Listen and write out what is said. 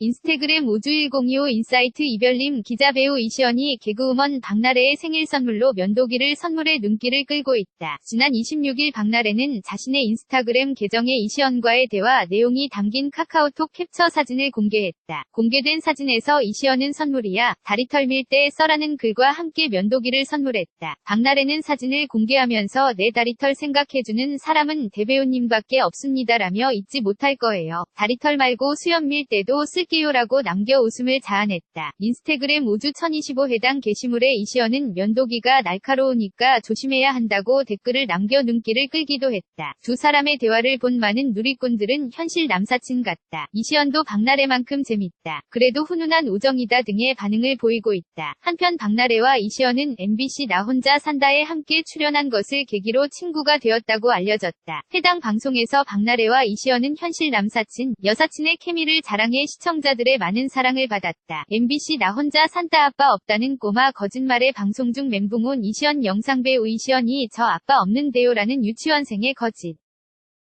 인스타그램 우주1025 인사이트 이별님 기자 배우 이시연이 개그우먼 박나래의 생일 선물로 면도기를 선물해 눈길을 끌고 있다. 지난 26일 박나래는 자신의 인스타그램 계정에 이시연과의 대화 내용이 담긴 카카오톡 캡처 사진을 공개했다. 공개된 사진에서 이시연은 선물이야 다리털 밀 때 써라는 글과 함께 면도기를 선물했다. 박나래는 사진을 공개하면서 내 다리털 생각해주는 사람은 대배우님밖에 없습니다라며 잊지 못할 거예요. 다리털 말고 수염 밀 때도 쓸 쓸게요라고 남겨 웃음을 자아냈다. 인스타그램 우주 1025 해당 게시물에 이시연은 면도기가 날카로우니까 조심해야 한다고 댓글을 남겨 눈길을 끌기도 했다. 두 사람의 대화를 본 많은 누리꾼들은 현실 남사친 같다. 이시연도 박나래만큼 재밌다. 그래도 훈훈한 우정이다 등의 반응을 보이고 있다. 한편 박나래와 이시연은 MBC 나 혼자 산다에 함께 출연한 것을 계기로 친구가 되었다고 알려졌다. 해당 방송에서 박나래와 이시연은 현실 남사친, 여사친의 케미를 자랑해 시청 시청자들의 많은 사랑을 받았다. MBC 나 혼자 산타 아빠 없다는 꼬마 거짓말에 방송 중 멘붕 온 이시연 영상배우 이시연이 저 아빠 없는데요라는 유치원생의 거짓.